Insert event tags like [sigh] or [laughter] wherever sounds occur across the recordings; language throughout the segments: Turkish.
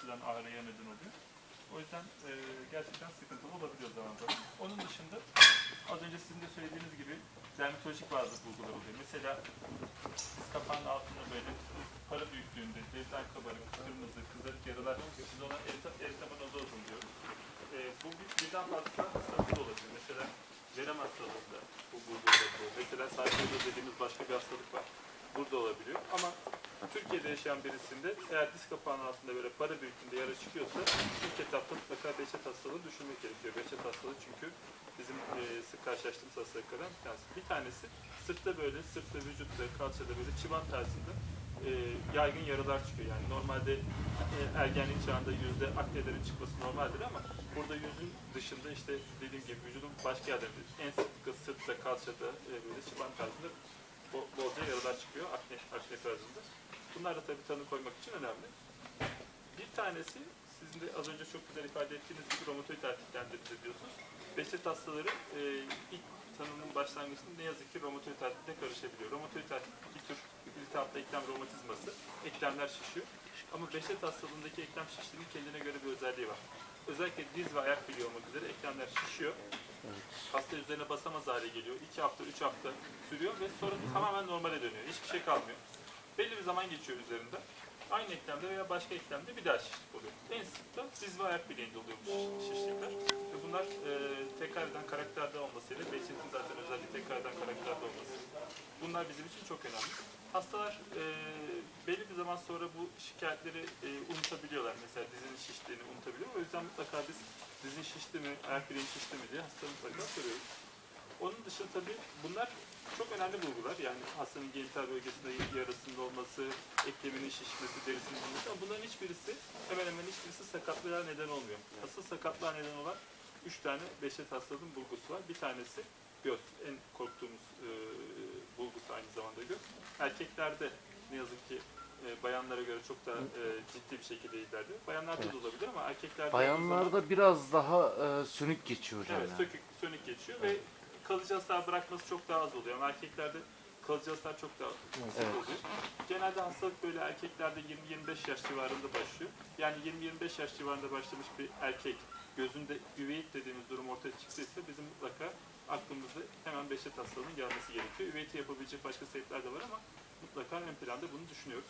açıdan ağrıya neden oluyor. O yüzden e, gerçekten sıkıntılı olabiliyor zaman zaman. Onun dışında az önce sizin de söylediğiniz gibi dermatolojik bazı bulgular oluyor. Mesela diz kapağının altında böyle para büyüklüğünde cezden kabarık, kırmızı, kızarık yaralar biz ona eritemanozoz diyoruz. E, bu bir, birden fazla hastalık da olabilir. Mesela verem hastalığı da bu burada olabiliyor. Mesela sarkoidoz dediğimiz başka bir hastalık var. Burada olabiliyor. Ama Türkiye'de yaşayan birisinde eğer diz kapağının altında böyle para büyüklüğünde yara çıkıyorsa ilk etapta mutlaka Behçet hastalığı düşünmek gerekiyor. Behçet hastalığı çünkü bizim e, sık karşılaştığımız hastalıklardan bir tanesi. Bir tanesi sırtta böyle, sırtta, vücutta, kalçada böyle çıban tarzında e, yaygın yaralar çıkıyor. Yani normalde e, ergenlik çağında yüzde aknelerin çıkması normaldir ama burada yüzün dışında işte dediğim gibi vücudun başka yerlerinde en sıkı sırtta, kalçada e, böyle çıban tarzında bo- bolca yaralar çıkıyor akne tarzında. Bunlar da tabii tanı koymak için önemli. Bir tanesi sizin de az önce çok güzel ifade ettiğiniz gibi romatoid artritlendirici diyorsunuz. Behçet hastaları e, ilk tanının başlangıçında ne yazık ki romatoid artritle karışabiliyor. Romatoid artrit bir tür iltihaplı eklem romatizması. Eklemler şişiyor. Ama Behçet hastalığındaki eklem şişliğinin kendine göre bir özelliği var. Özellikle diz ve ayak biliyor olmak üzere eklemler şişiyor. Hasta üzerine basamaz hale geliyor. 2 hafta, 3 hafta sürüyor ve sonra tamamen normale dönüyor. Hiçbir şey kalmıyor. Belli bir zaman geçiyor üzerinde. Aynı eklemde veya başka eklemde bir daha şişlik oluyor. En sık da diz ve ayak bileğinde oluyor bu şiş- şişlikler. Ve bunlar e, tekrar eden karakterde olmasıyla, Behçet'in zaten özelliği tekrar eden karakterde olması. Bunlar bizim için çok önemli. Hastalar e, belli bir zaman sonra bu şikayetleri e, unutabiliyorlar. Mesela dizinin şiştiğini unutabiliyor. O yüzden mutlaka biz dizin şişti mi, ayak bileğin şişti mi diye hastaya mutlaka soruyoruz. Onun dışında tabii bunlar çok önemli bulgular. Yani hastanın genital bölgesinde yarasında olması, ekleminin şişmesi, derisinin bulması ama bunların hiçbirisi, hemen hemen hiçbirisi sakatlığa neden olmuyor. Asıl sakatlığa neden olan üç tane beşet hastalığın bulgusu var. Bir tanesi göz. En korktuğumuz e, bulgusu aynı zamanda göz. Erkeklerde ne yazık ki e, bayanlara göre çok daha e, ciddi bir şekilde ilerliyor. Bayanlarda da olabilir ama erkeklerde olduğu zaman- Bayanlarda biraz daha e, sönük geçiyor hocam. Evet, yani. sökük, sönük geçiyor ve kalıcı hasar bırakması çok daha az oluyor. Ama erkeklerde kalıcı hasar çok daha sık Evet. oluyor. Genelde hastalık böyle erkeklerde 20-25 yaş civarında başlıyor. Yani 20-25 yaş civarında başlamış bir erkek gözünde üveit dediğimiz durum ortaya çıktıysa bizim mutlaka aklımızda hemen beşet hastalığının gelmesi gerekiyor. Üveiti yapabilecek başka sebepler de var ama mutlaka ön planda bunu düşünüyoruz.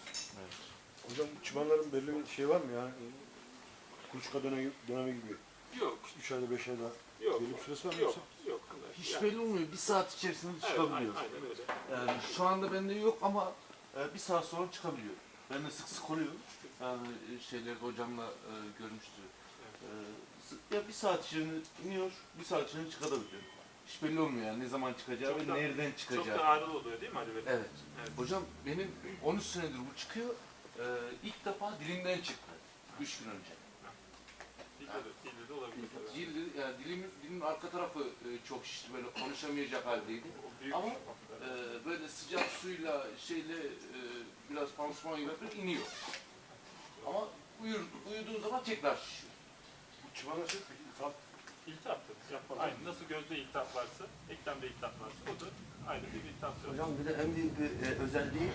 Hocam çıbanların belli bir şey var mı ya? Kuluçka dönemi, dönemi gibi. Yok, 3 ayda 5 ayda yok, belli bir süresi var mı? yok, yoksa? yok. Hiç Yani- belli olmuyor. Bir saat içerisinde Evet, çıkabiliyor. aynen, aynen öyle. Yani şu anda bende yok ama e, bir saat sonra çıkabiliyor. Ben de sık sık oluyor. Yani e, şeylerde hocamla e, görmüştü. E, sı- ya bir saat içinde iniyor, bir saat içinde çıkabiliyor. Hiç belli olmuyor yani ne zaman çıkacağı Çok ve da- nereden Çok çıkacağı. da ağrılı oluyor değil mi Ali Bey? Evet. Evet. Hocam benim 13 senedir bu çıkıyor. E, ilk defa dilimden çıktı. 3 gün önce. Dilde de, dilde de olabilir. tabii. Dildi, yani dilimiz, dilimin arka tarafı e, çok şişti böyle konuşamayacak haldeydi. O büyük Ama bir e, böyle sıcak suyla şeyle e, biraz pansuman yapıp iniyor. Ama uyur, uyuduğun zaman tekrar şişiyor. Bu çıbanlar şey peki İltihaptır. Aynı nasıl gözde iltihap varsa, eklemde iltihap varsa o da aynı bir iltihap türü. Hocam bir de en büyük bir e, özelliği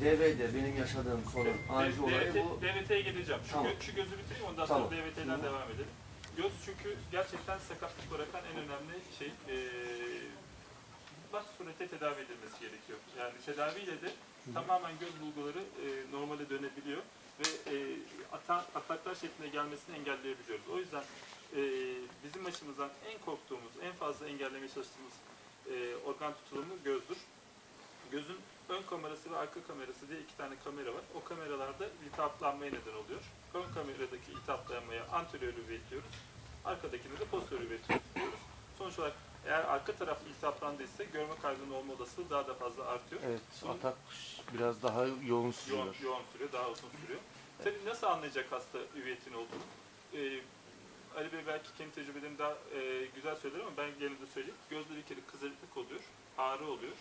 DVD benim yaşadığım sorun. Acil olayı bu. DVT'ye geleceğim. Şu, Tamam. gö- şu gözü bitireyim ondan Tamam. sonra DVT'den devam edelim. Göz çünkü gerçekten sakatlık bırakan en önemli şey. Ee, bak surete tedavi edilmesi gerekiyor. Yani tedaviyle de tamamen göz bulguları e, normale dönebiliyor ve e, ata- ataklar şeklinde gelmesini engelleyebiliyoruz. O yüzden e, bizim açımızdan en korktuğumuz, en fazla engellemeye çalıştığımız e, organ tutulumu gözdür. Gözün ön kamerası ve arka kamerası diye iki tane kamera var. O kameralarda iltihaplanmaya neden oluyor. Ön kameradaki iltihaplanmaya anterior üveit diyoruz. Arkadakine de posterior üveit diyoruz. Sonuç olarak eğer arka taraf iltihaplandıysa görme kaybının olma olasılığı daha da fazla artıyor. Evet, Bunun- atak biraz daha yoğun sürüyor. Yoğun, yoğun sürüyor, daha uzun sürüyor. Tabii nasıl anlayacak hasta üveyetin olduğunu? Ee, Ali Bey belki kendi tecrübelerini daha e, güzel söyler ama ben gene de söyleyeyim. Gözde bir kere kızarıklık oluyor, ağrı oluyor.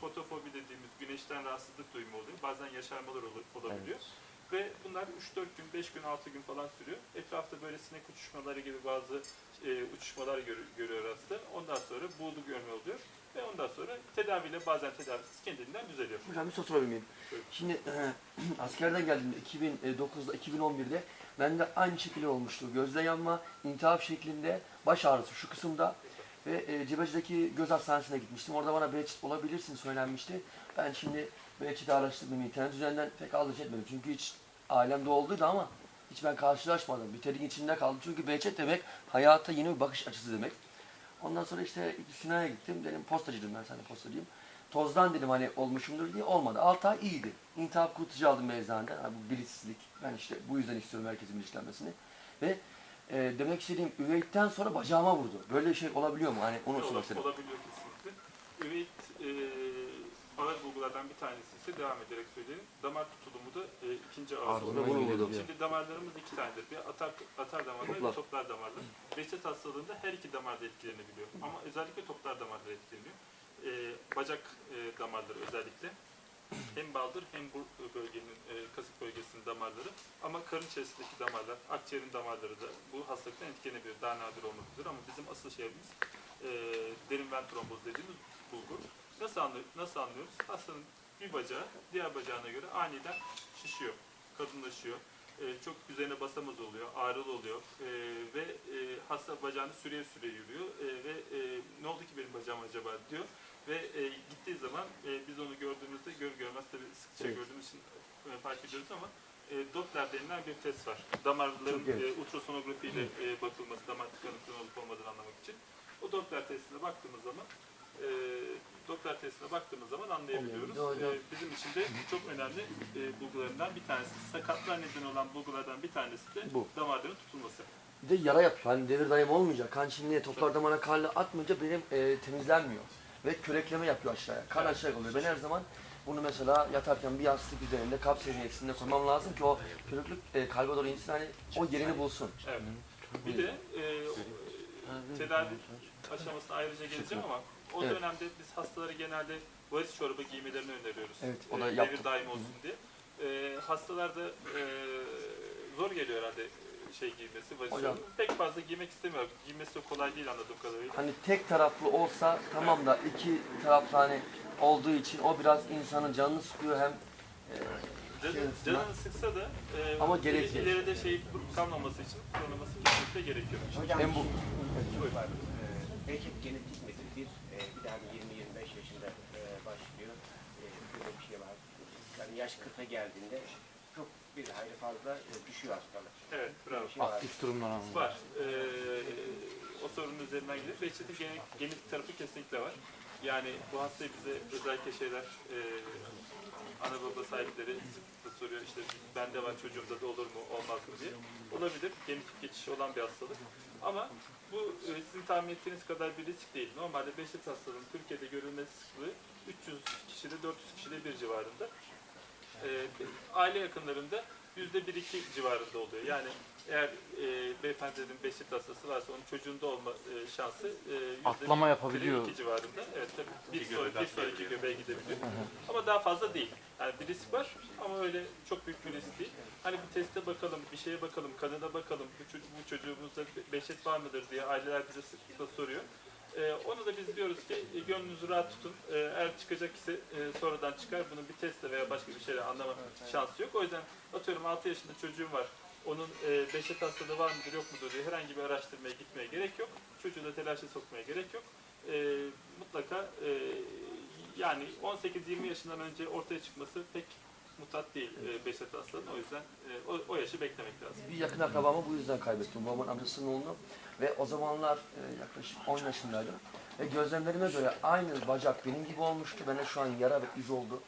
Fotofobi dediğimiz güneşten rahatsızlık duyumu oluyor. Bazen yaşarmalar ol- olabiliyor. Ve bunlar 3-4 gün, 5 gün, 6 gün falan sürüyor. Etrafta böyle sinek uçuşmaları gibi bazı e, uçuşmalar gör- görüyor hasta. Ondan sonra buğulu görme oluyor. ve ondan sonra tedaviyle bazen tedavisiz kendiliğinden düzeliyor. Hocam bir soru sorabilir miyim? Buyurun. Şimdi [clears throat] askerden geldiğimde 2009'da 2011'de bende aynı şekilde olmuştu. Gözde yanma, intihap şeklinde baş ağrısı şu kısımda ve e, Cebeci'deki göz hastanesine gitmiştim. Orada bana Behçet olabilirsin söylenmişti. Ben şimdi Behçet'i araştırdım internet üzerinden pek alış etmedim. Çünkü hiç ailemde olduydu ama hiç ben karşılaşmadım. Bir terin içinde kaldım. Çünkü Behçet demek hayata yeni bir bakış açısı demek. Ondan sonra işte Sinan'a gittim. Dedim postacıydım ben, de postacıyım. Tozdan dedim hani olmuşumdur diye olmadı. 6 ay iyiydi. İntihap kurtucu aldım bir eczaneden. Hani bu bilinçsizlik. Ben işte bu yüzden istiyorum herkesin bilinçlenmesini. Ve e, demek istediğim üveyitten sonra bacağıma vurdu. Böyle şey olabiliyor mu? Hani onu sormak istedim. Olabiliyor kesinlikle. Üveit e, ağır bulgulardan bir tanesi ise devam ederek söyleyelim. Damar tutulumu da e, ikinci. Bunu vurdu. Şimdi damarlarımız iki tanedir. Bir atar, atar damarlar Toplar. ve toplar damarlar. Behçet hastalığında her iki damar da etkilenebiliyor. Ama özellikle toplar damarlar etkileniyor. E, bacak e, damarları özellikle. Hem baldır hem bu bölgenin, e, kasık bölgesinin damarları. Ama karın içerisindeki damarlar, akciğerin damarları da bu hastalıktan etkilenebiliyor. Daha nadir olmak üzere ama bizim asıl şeyimiz e, derin ven tromboz dediğimiz bulgu. Nasıl, anlıyor, nasıl anlıyoruz? Hastanın bir bacağı diğer bacağına göre aniden şişiyor, kadınlaşıyor. E, çok üzerine basamaz oluyor, ağrılı oluyor e, ve e, hasta bacağını süreye süreye yürüyor e, ve e, ne oldu ki benim bacağım acaba diyor ve e, gittiği zaman e, biz onu gördüğümüzde gör görmez tabii sıkça Evet. gördüğümüz için e, fark ediyoruz ama e, Doppler denilen bir test var. Damarların evet. e, ultrasonografi ile e, bakılması, damar tıkanıklığının olup olmadığını anlamak için. O Doppler testine baktığımız zaman e, Doppler testine baktığımız zaman anlayabiliyoruz. Doğru. E, bizim için de çok önemli e, bulgularından bir tanesi. Sakatlar nedeni olan bulgulardan bir tanesi de Bu. damarların tutulması. Bir de yara yapıyor. Hani devir daim olmayacak. Kan şimdi toplar damara karla atmayınca benim e, temizlenmiyor. Ve kürekleme yapıyor aşağıya. Kan Evet. aşağıya oluyor. Ben her zaman bunu mesela yatarken bir yastık üzerinde kap seviyesinde koymam lazım ki o küreklük e, kalbe doğru insin hani o yerini bulsun. Evet. Bir de e, o- tedavi aşamasına ayrıca geleceğim ama o Evet. dönemde biz hastalara genelde varis çorabı giymelerini öneriyoruz. Evet, o da E, yaptım. devir daim olsun diye. E, hastalar da e, zor geliyor herhalde e, şey giymesi, Hocam. Pek fazla giymek istemiyor. Giymesi de kolay değil anladığım kadarıyla. Hani tek taraflı olsa tamam da iki taraflı hani olduğu için o biraz insanın canını sıkıyor hem e, Canı, şey canını sıksa da e, Ama gerekiyor. ileride şey kalmaması için kullanılması kesinlikle gerekiyor. Hocam Hem bu- bu var. Ee, belki genetik midir? Bir, e, bir daha 20-25 yaşında e, başlıyor. E, böyle bir şey var. Yani yaş 40'a geldiğinde çok bir hayli fazla e, düşüyor hastalık. Evet, bravo. Şey var. durumdan anladım. Var. Ee, o sorunun üzerinden gidiyor. Reçetin genetik, genetik tarafı kesinlikle var. Yani bu hastayı bize özellikle şeyler e, ana baba sahipleri sıklıkla soruyor işte bende var çocuğumda da olur mu olmaz mı diye. Olabilir. Genetik geçişi olan bir hastalık. Ama bu e, sizin tahmin ettiğiniz kadar bir risk değil. Normalde Behçet hastalığının Türkiye'de görülme sıklığı 300 kişide 400 kişide bir civarında. E, aile yakınlarında yüzde bir iki civarında oluyor. Yani eğer e, beyefendinin Behçet hastası varsa onun çocuğunda olma e, şansı e, yüzde Atlama yapabiliyor. iki civarında. Evet tabii bir sonraki, bir sonraki göbeğe gidebiliyor. Ama daha fazla değil. Yani bir risk var ama öyle çok büyük bir risk değil. Hani bir teste bakalım, bir şeye bakalım, kanına bakalım, bu, bu çocuğumuzda Behçet var mıdır diye aileler bize sıklıkla soruyor. Ee, onu da biz diyoruz ki e, gönlünüzü rahat tutun. Ee, eğer çıkacak ise e, sonradan çıkar. Bunun bir testle veya başka bir şeyle anlama şansı yok. O yüzden atıyorum 6 yaşında çocuğum var. Onun e, Behçet hastalığı var mıdır yok mudur diye herhangi bir araştırmaya gitmeye gerek yok. Çocuğu da telaşa sokmaya gerek yok. E, mutlaka e, yani 18-20 yaşından önce ortaya çıkması pek mutat değil e, Behçet hastalığının. O yüzden e, o, o yaşı beklemek lazım. bir yakın akrabamı bu yüzden kaybettim. Babamın amcasının oğlunu ve o zamanlar e, yaklaşık 10 yaşındaydım. Ve gözlemlerime göre aynı bacak benim gibi olmuştu. Bende şu an yara ve iz oldu.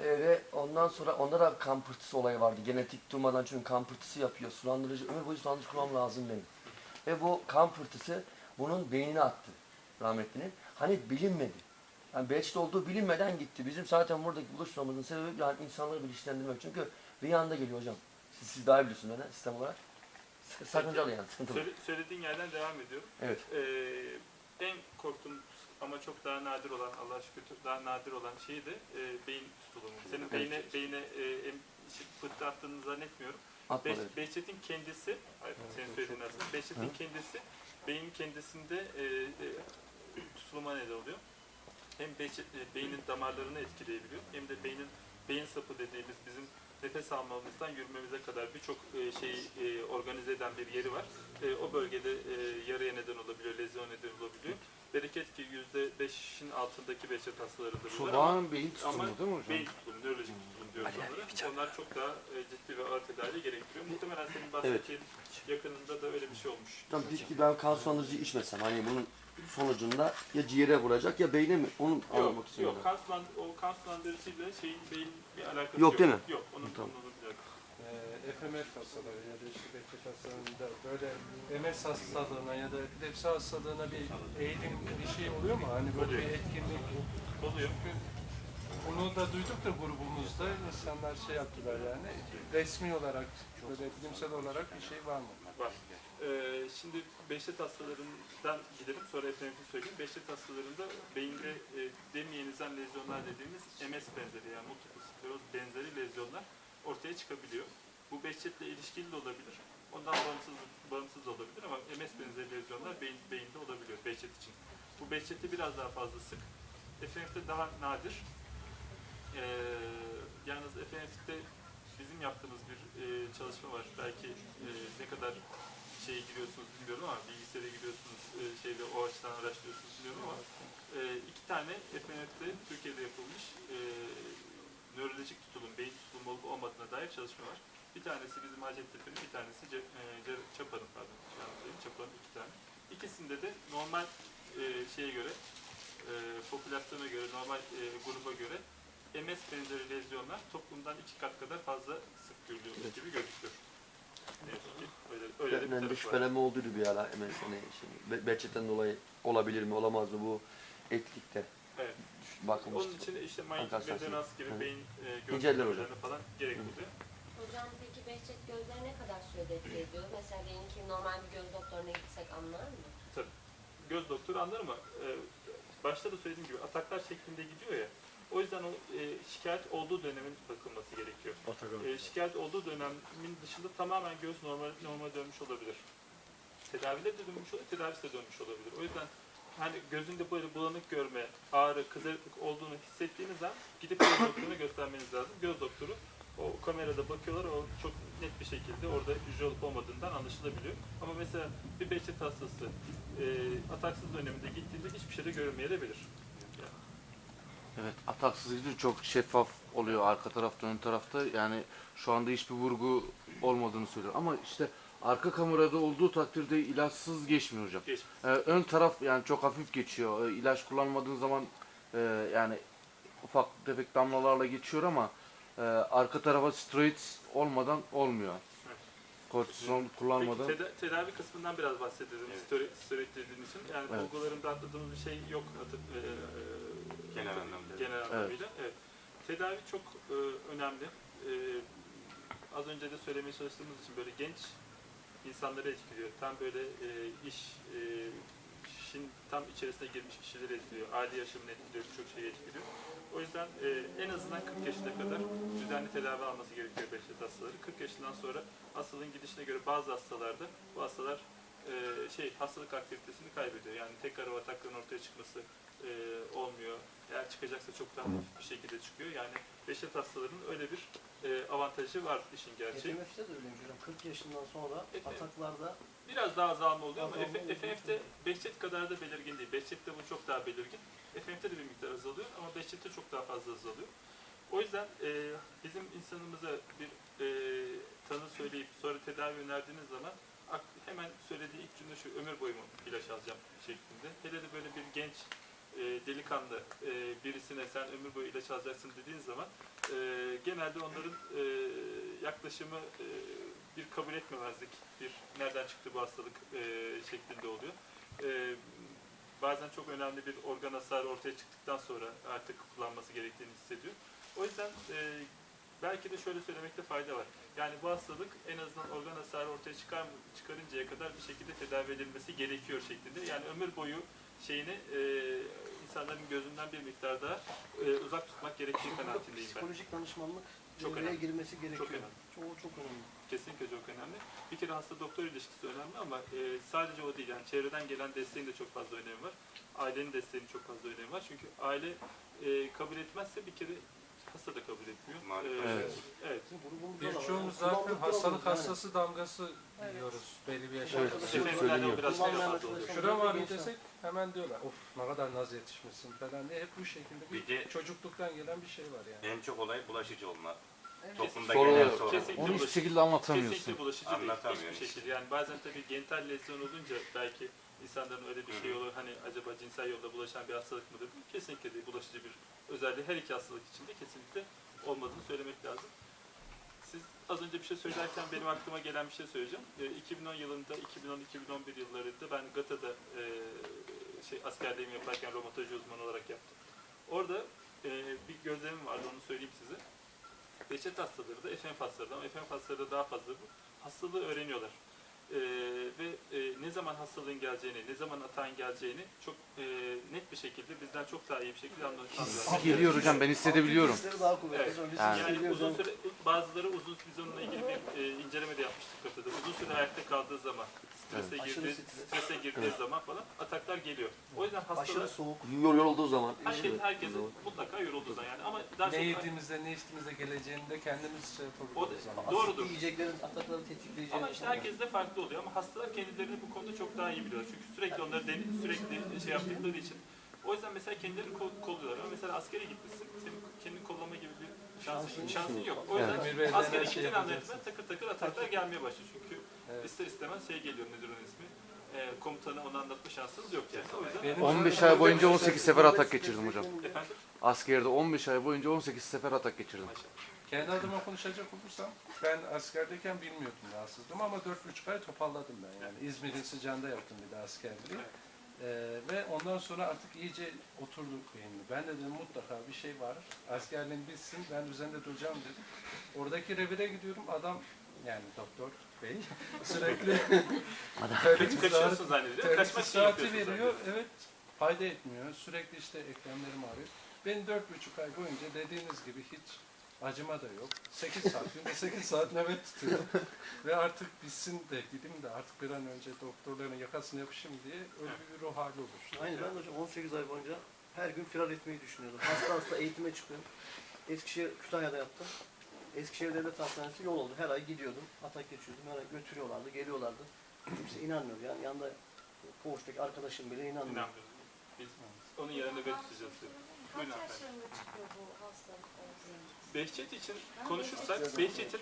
E, ve ondan sonra onda da kan pırtısı olayı vardı. Genetik durmadan çünkü kan pırtısı yapıyor. Sulandırıcı, ömür boyu sulandırıcı kullanmam lazım benim. Ve bu kan pırtısı bunun beynine attı rahmetlinin. Hani bilinmedi. Yani Behçet olduğu bilinmeden gitti. Bizim zaten buradaki buluşmamızın sebebi yani insanları bilinçlendirmek. Çünkü bir anda geliyor hocam. Siz, siz daha iyi biliyorsunuz öyle sistem olarak. Sakıncalı yani sıkıntılı. Söyle- söylediğin yerden devam ediyorum. Evet. Ee, en korktuğumuz ama çok daha nadir olan, Allah şükür daha nadir olan şey de e, beyin tutulumu. Senin Evet. beyne, beyne e, em, şey, pıhtı attığını zannetmiyorum. Atma dedi. Behçet'in kendisi, hayır, senin söylediğin aslında, Behçet'in kendisi beynin kendisinde e, e, tutuluma neden oluyor. Hem e, beynin damarlarını etkileyebiliyor hem de beynin beyin sapı dediğimiz bizim nefes almamızdan yürümemize kadar birçok e, şeyi e, organize eden bir yeri var. E, o bölgede yaraya neden olabiliyor, lezyon neden olabiliyor. Bereket ki %5'in altındaki behçet hastalarında Sobağın beyin tutumu değil mi hocam? beyin tutulumu, nörolojik tutulum diyoruz onlara. Onlar çok daha ciddi ve ağır tedavi gerektiriyor. Muhtemelen senin bahsettiğin yakınında da öyle bir şey olmuş. Tamam peki ben kan sulandırıcı içmesem hani bunun sonucunda ya ciğere vuracak ya beyne mi? Onu anlamak Yok, istiyorum. yok. Kan, suland o kan sulandırıcıyla şeyin beyin bir alakası Yok yok. değil mi? Yok, onun, Tamam. onun bir alakası. Ee, FMF hastaları ya da işte Behçet hastalarında böyle MS hastalığına ya da epilepsi hastalığına bir eğilim bir şey oluyor mu? Hani böyle bir etkinlik Oluyor. bunu da duyduk da grubumuzda insanlar şey yaptılar yani resmi olarak böyle bilimsel olarak bir şey var mı? Var. Ee, şimdi Behçet hastalarından gidelim sonra efendim söyleyeyim. Behçet hastalarında beyinde e, demiyenizden lezyonlar dediğimiz MS benzeri yani multiple skleroz benzeri lezyonlar ortaya çıkabiliyor. Bu Behçet'le ilişkili de olabilir. Ondan bağımsız, bağımsız olabilir ama MS benzeri lezyonlar beyin, beyinde olabiliyor Behçet için. Bu Behçet'te biraz daha fazla sık. FNF'de daha nadir. Ee, yalnız FNF'de bizim yaptığımız bir e, çalışma var. Belki e, ne kadar şeye giriyorsunuz bilmiyorum ama bilgisayara giriyorsunuz e, şeyde o açıdan araştırıyorsunuz bilmiyorum ama e, iki tane FNF'de Türkiye'de yapılmış e, nörolojik tutulum, beyin tutulumu olup olmadığına dair çalışma var. Bir tanesi bizim Hacettepe'nin, bir tanesi Ce, e, Ce- Çapa'nın pardon. Çapa'nın iki tane. İkisinde de normal e, şeye göre, e, popülasyona göre, normal e, gruba göre MS benzeri lezyonlar toplumdan iki kat kadar fazla sık görülüyor gibi gözüküyor. Öyle, öyle de bir şüphelenme olduydu bir ara hemen hani şimdi Be- Behçet'ten dolayı olabilir mi olamaz mı bu etlikte Evet. bakılmıştı. Onun için işte manyetik rezonans gibi Hı. beyin e, gözlemlerine falan gerek oluyor. Hocam peki Behçet gözleri ne kadar sürede etki ediyor? Mesela diyelim ki normal bir göz doktoruna gitsek anlar mı? Göz doktoru anlar ama e, başta da söylediğim gibi ataklar şeklinde gidiyor ya. O yüzden o e, şikayet olduğu dönemin bakılması gerekiyor. E, şikayet olduğu dönemin dışında tamamen göz normal normal dönmüş olabilir. Tedavide de dönmüş olabilir, tedavisi de dönmüş olabilir. O yüzden hani gözünde böyle bulanık görme, ağrı, kızarıklık olduğunu hissettiğiniz an gidip göz doktoruna göstermeniz lazım. Göz doktoru o kamerada bakıyorlar, o çok net bir şekilde orada hücre olup olmadığından anlaşılabiliyor. Ama mesela bir Behçet hastası e, ataksız döneminde gittiğinde hiçbir şey de görünmeyebilir. Evet, ataksız gidiyor çok şeffaf oluyor arka tarafta, ön tarafta. Yani şu anda hiçbir vurgu olmadığını söylüyor. Ama işte arka kamerada olduğu takdirde ilaçsız geçmiyor hocam. geç. Ee, ön taraf yani çok hafif geçiyor. Ee, ilaç kullanmadığın zaman e, yani ufak tefek damlalarla geçiyor ama e, arka tarafa steroid olmadan olmuyor. Evet. Kortizon Peki kullanmadan. teda- tedavi kısmından biraz bahsedelim. Evet. Steroid, dediğin için. Yani Evet. bulgularında atladığımız bir şey yok. Atıp, e, e, Genel anlamda. Genel anlamıyla. Evet. Tedavi çok e, önemli. E, az önce de söylemeye çalıştığımız için böyle genç insanları etkiliyor. Tam böyle e, iş e, işin tam içerisine girmiş kişileri etkiliyor. Aile yaşamını etkiliyor, birçok şeyi etkiliyor. O yüzden e, en azından 40 yaşına kadar düzenli tedavi alması gerekiyor Behçet hastaları. 40 yaşından sonra hastalığın gidişine göre bazı hastalarda bu hastalar e, şey hastalık aktivitesini kaybediyor. Yani tekrar o atakların ortaya çıkması e, olmuyor. Eğer çıkacaksa çok daha hafif bir şekilde çıkıyor. Yani Behçet hastalarının öyle bir e, avantajı var işin gerçeği. FMF'de de öyleymiş hocam. 40 yaşından sonra FMF. ataklarda Biraz daha azalma oluyor ama Azalma F- oluyor. FNF'de Behçet kadar da belirgin değil. Behçet'te bu çok daha belirgin. FNF'de de bir miktar azalıyor ama Behçet'te çok daha fazla azalıyor. O yüzden e, bizim insanımıza bir e, tanı söyleyip sonra tedavi önerdiğiniz zaman hemen söylediği ilk cümle şu ömür boyu mu ilaç alacağım şeklinde. Hele de böyle bir genç e, delikanlı e, birisine sen ömür boyu ilaç alacaksın dediğin zaman e, genelde onların e, yaklaşımı e, bir kabul etmemezlik, bir nereden çıktı bu hastalık e, şeklinde oluyor. E, bazen çok önemli bir organ hasarı ortaya çıktıktan sonra artık kullanması gerektiğini hissediyor. O yüzden e, belki de şöyle söylemekte fayda var. Yani bu hastalık en azından organ hasarı ortaya çıkar, çıkarıncaya kadar bir şekilde tedavi edilmesi gerekiyor şeklinde. Yani ömür boyu şeyini e, insanların gözünden bir miktar daha e, uzak tutmak gerektiği kanaatindeyim ben. psikolojik danışmanlık Çok önemli. girmesi gerekiyor. Çok önemli. Çoğu çok önemli. Kesinlikle çok önemli. Bir kere hasta doktor ilişkisi önemli ama e, sadece o değil. Yani çevreden gelen desteğin de çok fazla önemi var. Ailenin desteğinin çok fazla önemi var. Çünkü aile e, kabul etmezse bir kere hasta da kabul etmiyor. Maalesef. E, Evet. evet. Bizim grubumuzda da var. Birçoğumuz Yani zaten hastalık hastası damgası yiyoruz belli bir yaşa Evet, söyleniyor. Şuram ağrıyor Gençler. desek hemen diyorlar of ne kadar naz yetişmişsin falan diye hep bu şekilde bir, Bir de- çocukluktan gelen bir şey var yani. En çok olay bulaşıcı olma. Evet. Toplumda Sorun yok. sorun. Kesinlikle Onu hiçbir şekilde anlatamıyorsun. Kesinlikle bulaşıcı değil. Anlatamıyor Hiçbir işte. şekilde. Yani bazen tabii genital lezyon olunca belki insanların öyle bir şey olur. Hani acaba cinsel yolda bulaşan bir hastalık mıdır? Kesinlikle değil. Bulaşıcı bir özelliği her iki hastalık içinde kesinlikle olmadığını söylemek lazım. Siz az önce bir şey söylerken benim aklıma gelen bir şey söyleyeceğim. E, 2010 yılında, 2010-2011 yıllarında ben GATA'da e, şey askerliğimi yaparken romatoloji uzmanı olarak yaptım. Orada e, bir gözlemim vardı onu söyleyeyim size. Behçet hastaları da FNF hastaları ama FNF hastaları da daha fazla bu. Hastalığı öğreniyorlar. Ee, ve e, ne zaman hastalığın geleceğini, ne zaman atağın geleceğini çok e, net bir şekilde bizden çok daha iyi bir şekilde anlatıyorlar. Geliyor hocam ben hissedebiliyorum. Daha. Evet. Yani- Yani uzun süre, bazıları uzun biz onunla ilgili bir e, inceleme de yapmıştık kafede. Uzun süre ayakta kaldığı zaman, strese Evet. girdiği, strese girdiği zaman falan ataklar geliyor. O yüzden Aşırı hastalar, soğuk. Yor yorulduğu zaman. herkes, herkesin mutlaka yorulduğu zaman yani ama daha çok Ne yediğimizde ne içtiğimizde geleceğini de kendimiz şey O yapabiliriz da- ama. Asit Doğrudur. yiyeceklerin atakları tetikleyeceğini. Ama işte herkes de farklı oluyor ama hastalar kendilerini bu konuda çok daha iyi biliyorlar. Çünkü sürekli onları deni, sürekli şey yaptıkları için. O yüzden mesela kendilerini kol, kolluyorlar. Ama mesela askere gitmişsin, senin kendini kollama gibi bir şansın, Şansın yok. O yüzden Bey'den askere gittiğin anda takır takır ataklar gelmeye başlıyor. Çünkü Evet. ister istemez şey geliyor nedir onun ismi. E, komutana onu anlatma şansınız yok yani. O yüzden Benim 15 ay boyunca 18 sefer atak geçirdim hocam. efendim Askerde 15 ay boyunca 18 sefer atak geçirdim. maşallah. Kendi adıma konuşacak olursam ben askerdeyken bilmiyordum rahatsızlığım ama 4,5 ay toparladım ben yani. İzmir'in sıcağında yaptım bir de askerliği. Ee, ve ondan sonra artık iyice oturdu beynim. Ben de dedim mutlaka bir şey var. Askerliğim bitsin ben üzerinde duracağım dedim. Oradaki revire gidiyorum adam yani doktor bey [laughs] sürekli [laughs] Kaç, kaçıyorsun zannediyor. Kaçmak için saati veriyor. Evet. Fayda etmiyor. Sürekli işte eklemlerim ağrıyor. Ben dört buçuk ay boyunca dediğiniz gibi hiç acıma da yok. 8 saat, günde 8 saat nöbet tutuyorum. [laughs] Ve artık bitsin de gideyim de artık bir an önce doktorların yakasına yapışayım diye öyle bir ruh hali olur. Aynı ben de hocam 18 ay boyunca her gün firar etmeyi düşünüyordum. Hasta hasta eğitime çıkıyorum. Eskişehir, Kütahya'da yaptım. Eskişehir Devlet Hastanesi yol oldu. Her ay gidiyordum. Atak geçiyordum. Her ay götürüyorlardı, geliyorlardı. Kimse inanmıyor. Yani yanında koğuştaki arkadaşım bile inanmıyor. İnanmıyorum. Biz onun yerine nöbet tutacağız. Kaç yaşlarında çıkıyor bu hastalık? Behçet için konuşursak Behçet'in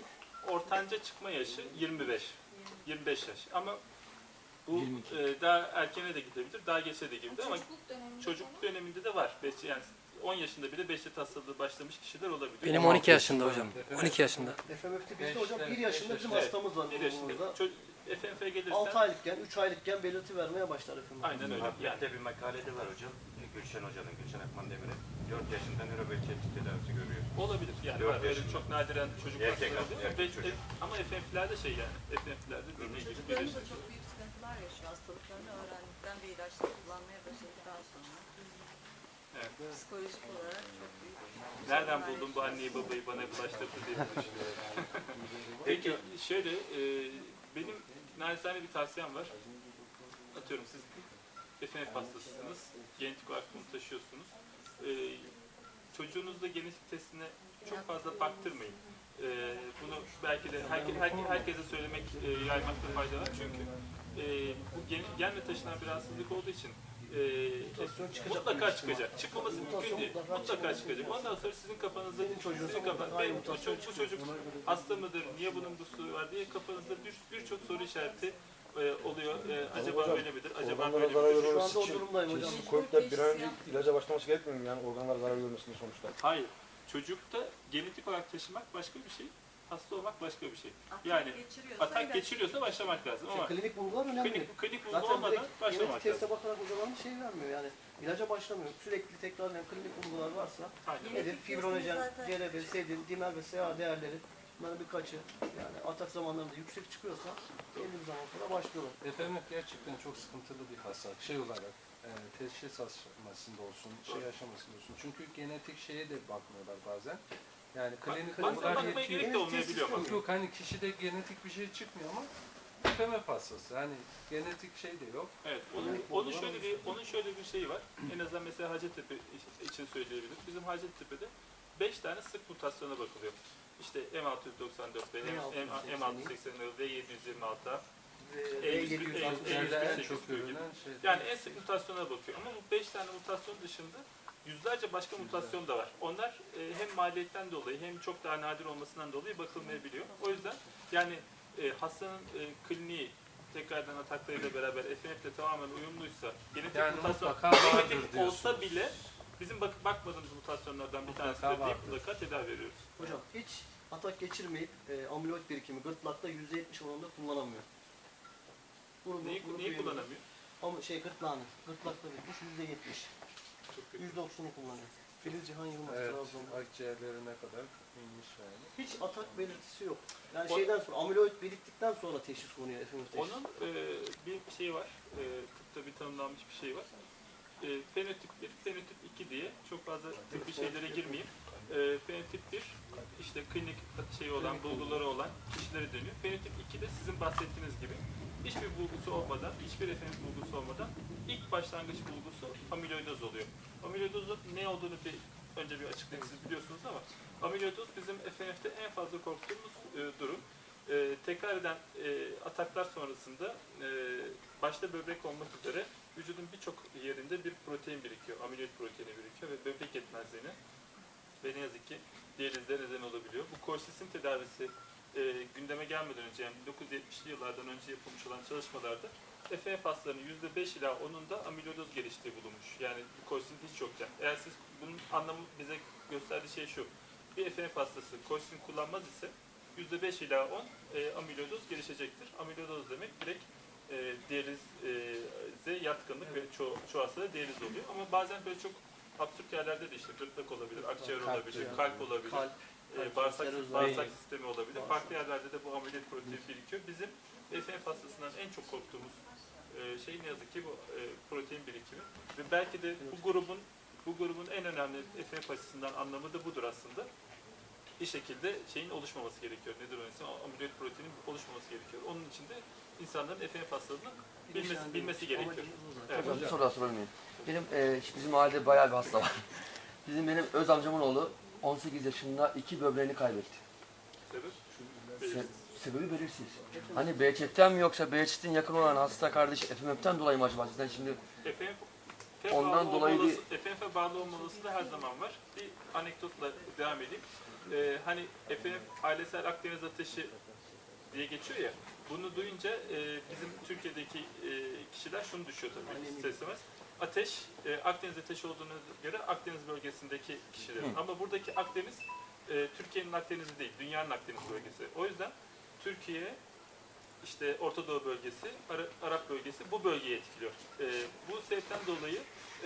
ortanca çıkma yaşı 25. 25 yaş. Ama bu e, daha erkene de gidebilir, daha geçe de gidebilir ama Çocukluk döneminde de var. Behçet, yani 10 yaşında bile Behçet hastalığı başlamış kişiler olabiliyor. Benim 16 yaşında hocam. 12 yaşında. FMF'de bizde hocam Beş- 1 yaşında bizim hastamız var Bir yaşında. grubumuzda. Çocuk, FNF gelirse 6 aylıkken, 3 aylıkken belirti vermeye başlar FMF. aynen öyle. Yani bir makalede var hocam. Gülşen Hoca'nın, Gülşen Akman Demir'in 4 yaşında nörobelçelik tedavisi görüyor. olabilir. Yani var. Öyle yaşında. çok nadiren çocuk Erkek hastalığı değil erkek Beş- çocuk. ama FNF'lerde şey yani. Gibi bir Çocuklarımız da çok büyük sıkıntılar yaşıyor. Hastalıklarını öğrendikten ve ilaçları kullanmaya başladıktan sonra. Evet. Psikolojik olarak çok büyük. Nereden buldun bu anneyi babayı bana bulaştırdı diye düşünüyorum. [laughs] Peki şöyle e, benim naçizane bir tavsiyem var. Atıyorum siz FNF hastasısınız. Genetik olarak bunu taşıyorsunuz. E, çocuğunuzda genetik testine çok fazla baktırmayın. E, bunu belki de herke, herke- herkese söylemek, e, yaymakta fayda var. Çünkü e, bu gen, genle taşınan bir rahatsızlık olduğu için e, çıkacak mutlaka çıkacak. Çıkmaması mümkün değil. mutlaka çıkacak. Ondan sonra sizin kafanızda sizin kafa, mutlaka aynı benim, bu, bu çocuk hasta mıdır, niye bunun bu suyu var diye kafanızda bir- birçok soru işareti e, oluyor. E, acaba hocam, öyle midir, acaba organlara böyle zarar midir? Şu anda o durumdayım hocam. Koyup bir an önce ilaca başlaması gerekmiyor mu? Yani organlara zarar görmesinin sonuçta. Hayır. Çocukta genetik olarak taşımak başka bir şey, hasta olmak başka bir şey. Atak Yani geçiriyorsa Atak geçiriyorsa başlamak lazım ama klinik bulgular önemli. klinik, klinik bulgu Zaten olmadan direkt başlamak teste lazım. bakarak hocalarımız şey vermiyor yani. ilaca başlamıyor. Sürekli tekrarlayan klinik bulgular varsa nedir? zaten- CRP, sedin, dimer ve SA değerleri bunların birkaçı yani atak zamanlarında yüksek çıkıyorsa belli bir zaman sonra başlıyorlar. Efendim gerçekten çok sıkıntılı bir hastalık. Şey olarak e, teşhis aşamasında olsun, şey aşamasında olsun. Çünkü genetik şeye de bakmıyorlar bazen. Yani klinik bakmaya yetiyor. gerek de olmayabiliyor. Yok yok hani kişide genetik bir şey çıkmıyor ama FMF hastası. Hani genetik şey de yok. Evet, onun, onun şöyle bir onun şöyle bir şeyi var. En azından mesela Hacettepe için söyleyebilirim. Bizim Hacettepe'de 5 tane sık mutasyona bakılıyor. İşte M694 ve M680 ve 726 Ve E100, E760 Türkiye'de en 8 çok gibi. görülen. Yani en sık mutasyona bakıyor. Ama bu 5 tane mutasyon dışında yüzlerce başka mutasyon da var. Onlar e, hem maliyetten dolayı hem çok daha nadir olmasından dolayı bakılmayabiliyor. O yüzden yani e, hastanın e, kliniği tekrardan ataklarıyla beraber FNF'le tamamen uyumluysa, genetik Yani mutasyon genetik olsa bile bizim bakıp bakmadığımız mutasyonlardan bir tanesi de deyip mutlaka tedavi veriyoruz. Hocam hiç atak geçirmeyip e, amyloid birikimi gırtlakta %70 oranında kullanamıyor. Bunu, Neyi, bunu neyi kullanamıyor? Ama şey gırtlağını, gırtlakta bitmiş %70. Çok kötü. %90'ı kullanıyor. Filiz Cihan Yılmaz Evet, Trabzon'da. akciğerlerine kadar inmiş yani. Hiç atak belirtisi yok. Yani O- şeyden sonra amyloid biriktikten sonra teşhis konuyor FMF teşhis. Onun e, bir şey var, e, tıpta bir tanımlanmış bir şey var. E, fenotip 1, fenotip 2 diye çok fazla tıbbi şeylere girmeyeyim. E, fenotip 1 işte klinik şey olan, bulguları olan kişilere dönüyor. Fenotip 2 de sizin bahsettiğiniz gibi hiçbir bulgusu olmadan, hiçbir efendim bulgusu olmadan ilk başlangıç bulgusu amiloidoz oluyor. Amiloidozun ne olduğunu bir önce bir açıklayayım siz biliyorsunuz ama amiloidoz bizim FNF'te en fazla korktuğumuz e, durum. E, tekrar eden e, ataklar sonrasında e, başta böbrek olmak üzere vücudun birçok yerinde bir protein birikiyor. Amiloid proteini birikiyor ve böbrek yetmezliğine ve ne yazık ki diyalizde neden olabiliyor. Bu korsisin tedavisi e, gündeme gelmeden önce yani 1970'li yıllardan önce yapılmış olan çalışmalarda FF hastalarının %5 ila 10'unda amiloidoz geliştiği bulunmuş. Yani bu korsin hiç yokken. Eğer siz bunun anlamı bize gösterdiği şey şu. Bir FF hastası korsin kullanmaz ise %5 ila 10 e, amiloidoz gelişecektir. Amiloidoz demek direkt e, diyalize yatkınlık ve çoğu, çoğu hastada diyaliz oluyor. Ama bazen böyle çok absürt yerlerde de işte gırtlak olabilir, akciğer Kalp olabilir, yani. kalp olabilir, Kalp, e, bağırsak, bağırsak sistemi olabilir. Bağırsak. Farklı yerlerde de bu amiloid protein birikiyor. Bizim FF hastasından en çok korktuğumuz e, şey ne yazık ki bu e, protein birikimi. Ve belki de bu grubun bu grubun en önemli FF açısından anlamı da budur aslında. Bir şekilde şeyin oluşmaması gerekiyor. Nedir o ismi? Amiloid proteinin oluşmaması gerekiyor. Onun için de insanların FF hastalığını bilmesi, bilmesi gerekiyor. Evet. Hocam bir soru daha sorabilir miyim? Benim e, bizim mahallede bayağı bir hasta var. [laughs] Bizim benim öz amcamın oğlu 18 yaşında iki böbreğini kaybetti. Sebep? Se- sebebi belirsiz. Hani Behçet'ten mi yoksa Behçet'in yakın olan hasta kardeş FMF'ten dolayı mı acaba? Sizden şimdi FNF Ondan dolayı olmalısı, FNF'e bağlı olmalısı da her zaman var. Bir anekdotla devam edeyim. Ee, hani FNF ailesel Akdeniz ateşi diye geçiyor ya. Bunu duyunca e, bizim Türkiye'deki e, kişiler şunu düşüyor tabii istemez. Ateş, e, Akdeniz ateşi olduğuna göre Akdeniz bölgesindeki kişilerin. Ama buradaki Akdeniz, e, Türkiye'nin Akdeniz'i değil, dünyanın Akdeniz bölgesi. O yüzden Türkiye, işte Orta Doğu bölgesi, Ara- Arap bölgesi bu bölgeyi etkiliyor. E, bu sebepten dolayı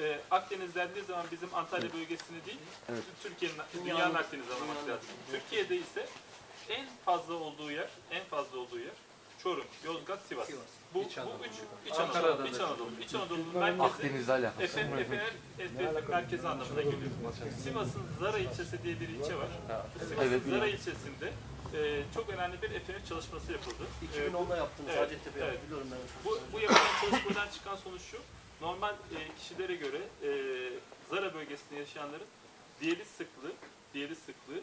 e, Akdeniz dendiği zaman bizim Antalya bölgesini değil, Evet. Türkiye'nin, dünyanın Akdeniz'i anlamak lazım. Türkiye'de ise en fazla olduğu yer, en fazla olduğu yer Çorum, Yozgat, Sivas. Bu, İç bu Anadolu. üç, İç Anadolu, İç. Anadolu, İç Anadolu'nun merkezi. Efendim, efendim merkezi anlamına geliyor. Sivas'ın Zara ilçesi diye bir ilçe var. Sivas'ın Evet, Zara ilçesinde e, çok önemli bir efendim çalışması yapıldı. E, 2010'da yaptınız Evet, Hacettepe evet. biliyorum ben. bu, bu yapılan çalışmadan çıkan sonuç şu. Normal e, kişilere göre e, Zara bölgesinde yaşayanların diyaliz sıklığı, diyaliz sıklığı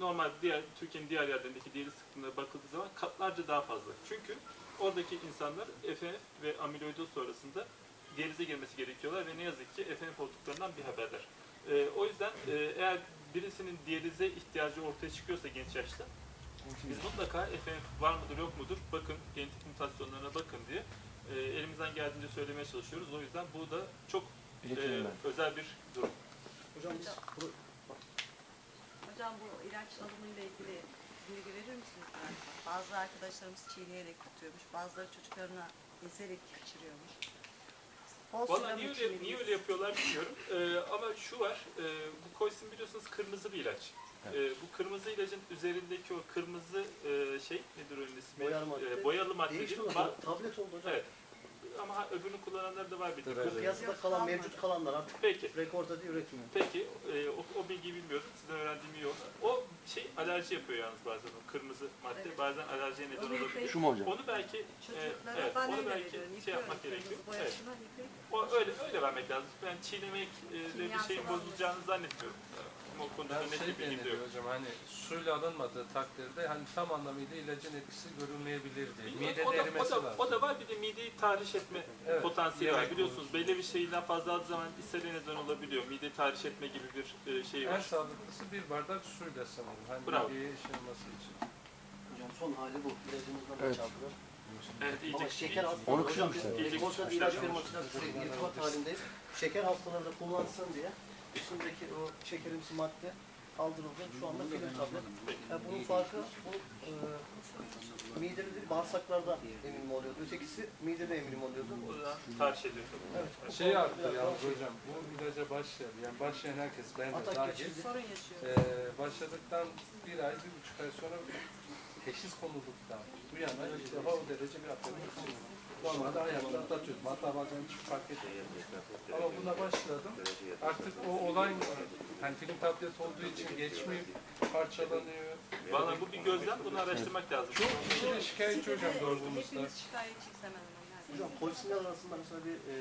normal diğer Türkiye'nin diğer yerlerindeki diyaliz sıklığına bakıldığı zaman katlarca daha fazla. Çünkü oradaki insanlar FNF ve amiloidoz sonrasında diyalize girmesi gerekiyorlar ve ne yazık ki FNF olduklarından bir haberler. E, o yüzden e, eğer birisinin diyalize ihtiyacı ortaya çıkıyorsa genç yaşta biz mutlaka FNF var mıdır yok mudur bakın genetik mutasyonlarına bakın diye e, elimizden geldiğince söylemeye çalışıyoruz. O yüzden bu da çok e, özel bir durum. Hocam biz pro- Hocam bu ilaç alımıyla ilgili bilgi verir misiniz? Yani bazı arkadaşlarımız çiğneyerek tutuyormuş, bazıları çocuklarına ezerek içiriyormuş. Bol Valla niye öyle, niye öyle yapıyorlar bilmiyorum. Ee, ama şu var, e, bu koysin biliyorsunuz kırmızı bir ilaç. Ee, bu kırmızı ilacın üzerindeki o kırmızı e, şey, nedir onun ismi? Boyalı madde. Ee, boyalı madde değişti değil. Tablet oldu hocam. Evet. ama ha, öbürünü kullananlar da var bir tek. Evet. Piyasada kalan, mevcut kalanlar artık Peki. rekorda değil üretmiyor. Peki, e, o, o bilgiyi bilmiyordum. Sizden öğrendiğim iyi oldu. O şey alerji yapıyor yalnız bazen o kırmızı madde. Evet. Bazen alerjiye neden O bir olabiliyor. Şu mu hocam? Onu belki e, Çocuklara evet, onu belki veriyorum. şey yapmak gerekiyor. Evet. O öyle öyle vermek lazım. Ben çiğnemek e, de bir şeyin bozulacağını zannetmiyorum. O konuda Ben net şey bir deniliyor yok. hocam hani suyla alınmadığı takdirde hani tam anlamıyla ilacın etkisi görülmeyebilir diye. Midede o, da, erimesi o, da, var. o da var bir de mideyi tahriş etme Evet, potansiyeli var. Biliyorsunuz belli bir şeyden fazla aldığı zaman ishale neden olabiliyor. Mide tahriş etme gibi bir e, şey En var. sağlıklısı bir bardak suyla sanırım. Hani Bravo. mideye işlenmesi için. Hocam son hali bu. İlacımızdan Evet. da çaldılar. Evet, Ama şeker hastaları Onu hocam kışlamışlar. kışlamışlar. ilaç firmasıyla sürekli irtibat halindeyiz. Şeker hastaları da kullansın diye içindeki o şekerimsi madde kaldırıldı. Şu anda film tablet. Yani bunun farkı bu e, midede değil bağırsaklarda emilim oluyordu. Ötekisi midede emilim oluyordu. O zaman tahriş ediyor. Evet. bu Şey arttı şey- hocam. Bu ilaca başlayan, yani başlayan herkes ben de Atak dahil. geçirdi. sorun yaşıyor. Ee, başladıktan bir ay, bir buçuk ay sonra teşhis konulduktan bu yana ilk defa o derece bir için. Normalde ayakta atlatıyordum. Hatta bazen hiç fark etmiyordum. Ama buna başladım. Artık o olay hani film tablet olduğu için geçmeyip parçalanıyor. Valla bu bir gözlem, bunu araştırmak lazım. Çok kişi de şikayetçi hocam doğruluğumuzda. Hepimiz şikayetçiyiz hemen hemen. yani. Hocam polisinler arasında mesela bir e,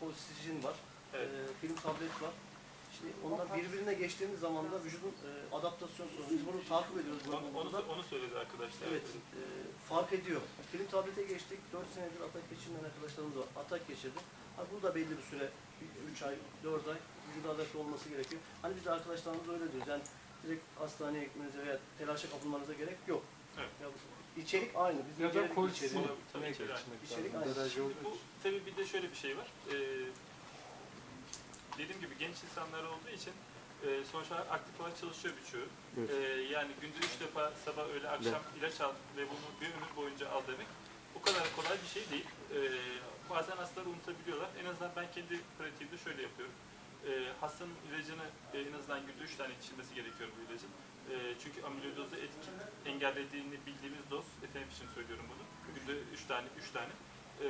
kolsijin var. Evet. E, film tablet var. Şimdi onlar birbirine geçtiğimiz zaman da vücudun e, adaptasyon sorunu. Biz bunu takip ediyoruz. Onu, onu, onu söyledi arkadaşlar. Evet, e, fark ediyor. Film tablete geçtik, 4 senedir atak geçirmeyen arkadaşlarımız var. Atak geçirdi. Ha, bu da belli bir süre, 3 ay, 4 ay vücuda adapte olması gerekiyor. Hani biz de arkadaşlarımız öyle diyoruz. Yani direkt hastaneye gitmenize veya telaşa kapılmanıza gerek yok. Evet. Ya, içerik aynı. Biz Ya da kolisi içeriği. Tabii, tabii, İçerik aynı. Şimdi olduğu bu tabii bir de şöyle bir şey var. Ee, dediğim gibi genç insanlar olduğu için e, sonuç olarak aktif olarak çalışıyor birçoğu. Evet. Ee, yani günde üç defa sabah öğle akşam ilaç al ve bunu bir ömür boyunca al demek o kadar kolay bir şey değil. Ee, bazen hastalar unutabiliyorlar. En azından ben kendi pratiğimde şöyle yapıyorum. Ee, hastanın ilacını e, en azından günde üç tane içilmesi gerekiyor bu ilacın. Ee, çünkü amilodozda etkin engellediğini bildiğimiz doz, efendim için söylüyorum bunu. Günde üç tane, üç tane. Ee,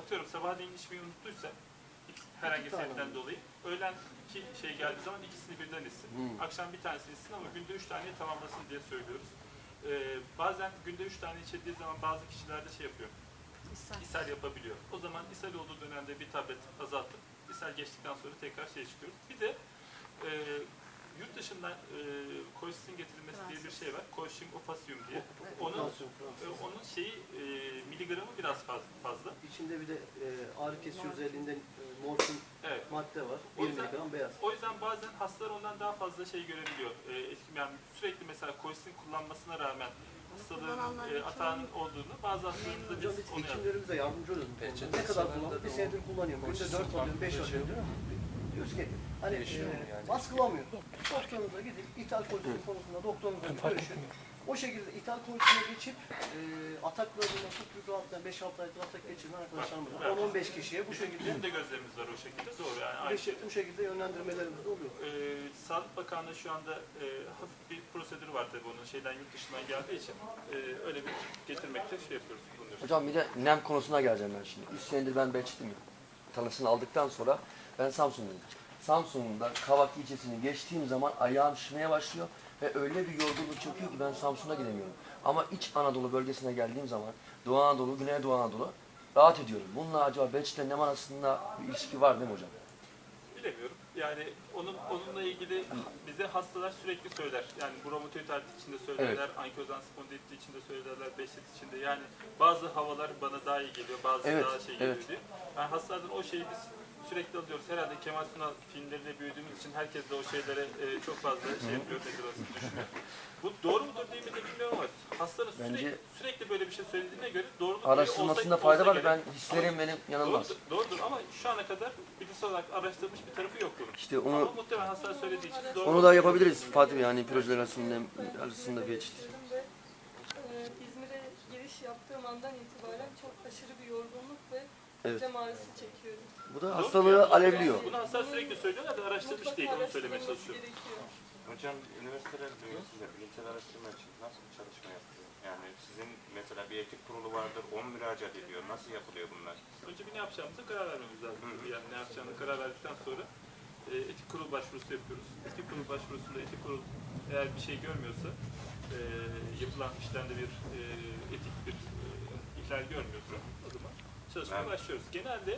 atıyorum sabahleyin içmeyi unuttuysa herhangi bir sebepten dolayı öğlen iki şey geldiği zaman ikisini birden içsin. Hmm. Akşam bir tanesini içsin ama günde üç taneyi tamamlasın diye söylüyoruz. Ee, bazen günde üç tane içildiği zaman bazı kişilerde şey yapıyor, İnsan. ishal yapabiliyor. O zaman ishal olduğu dönemde bir tablet azaltıp ishal geçtikten sonra tekrar şey çıkıyoruz. Bir de e, yurt dışından e, koşisin getirilmesi diye bir şey var. Koşim opasium diye. Onun, Tansiyon, e, Fransız. onun şeyi e, miligramı biraz fazla. fazla. İçinde bir de e, ağrı kesici özelliğinden e, morfin Evet. madde var. O 1 yüzden- miligram beyaz. O yüzden bazen hastalar ondan daha fazla şey görebiliyor. E, etkim- yani sürekli mesela koşisin kullanmasına rağmen hastalığın e, atağının olduğunu bazı hastalarımızda Hocam biz biz onu yapıyoruz. hekimlerimize yardımcı oluyoruz. bu konuda. Peçete Ne kadar da Bir o senedir kullanıyorum. Günde koşusu 4 alıyorum, 5 farklı alıyorum değil mi? Diyoruz ki hani Değişiyor e, yani? baskılamıyor. Doktorunuza gidip ithal kolesterol konusunda doktorunuzla görüşün. O şekilde ithal kolesterole geçip e, ataklarında çok büyük rahatlıkla 5-6 aydır atak geçiren arkadaşlarımız var. Evet. 10-15 kişiye bu şekilde bizim de gözlerimiz var o şekilde. Doğru yani bu aynı şekilde, şey. bu şekilde yönlendirmelerimiz de oluyor. Ee, Sağlık Bakanlığı şu anda e, hafif bir prosedürü var tabii onun şeyden yurt dışından geldiği için e, öyle bir getirmekte şey yapıyoruz, bulunuyoruz. Hocam bir de nem konusuna geleceğim ben şimdi. 3 senedir ben Belçik'teyim. Tanısını aldıktan sonra ben Samsun'dayım. Samsun'da Kavak ilçesini geçtiğim zaman ayağım şişmeye başlıyor ve öyle bir yorgunluk çöküyor ki ben Samsun'a gidemiyorum. Ama İç Anadolu bölgesine geldiğim zaman Doğu Anadolu, Güneydoğu Anadolu rahat ediyorum. Bununla acaba Belçik'le nem arasında bir ilişki var değil mi hocam? Bilemiyorum. Yani onun onunla ilgili bize hastalar sürekli söyler. Yani bu romatoid artrit için de söylerler, ankylozan spondilit için de söylerler, beşik için de. Yani bazı havalar bana daha iyi geliyor, bazı Evet, daha şey geliyor evet. diye. Yani hastalardan o şeyi biz sürekli alıyoruz. Herhalde Kemal Sunal filmleriyle büyüdüğümüz için herkes de o şeylere e, çok fazla şey yapıyor, nedir aslında düşünüyor. Bu doğru mudur değil midir bilmiyorum ama hastanın sürekli, Bence- sürekli böyle bir şey söylediğine göre doğruluk payı Araştırmasında olsa- fayda olsa var. gerek. Ben hislerim benim yanılmaz. Doğrudur, doğrudur ama şu ana kadar bilimsel olarak araştırılmış bir tarafı yok bunun. İşte Ama onu muhtemelen hastalar söylediği için doğru. onu da yapabiliriz Fatih Bey. Yani projeler arasında, arasında bir eşit. ve e, İzmir'e giriş yaptığım andan itibaren çok aşırı bir yorgunluk ve Evet. cem ağrısı çekiyorum. Bu da hastalığı yani. alevliyor. Bunu hastalar sürekli söylüyorlar da araştırılmış Mutlaka değil onu söylemeye çalışıyorum. Hocam üniversiteler bünyesinde bilimsel araştırma için nasıl bir çalışma yapılıyor? Yani sizin mesela bir etik kurulu vardır, 10 müracaat ediyor. Nasıl yapılıyor bunlar? Önce bir ne yapacağımıza karar vermemiz lazım. Hı hı. Yani ne yapacağımıza karar verdikten sonra e, etik kurul başvurusu yapıyoruz. Etik kurul başvurusunda etik kurul eğer bir şey görmüyorsa, e, yapılan işlemde bir e, etik bir e, ihlal görmüyorsa o zaman çalışmaya Ben- başlıyoruz. Genelde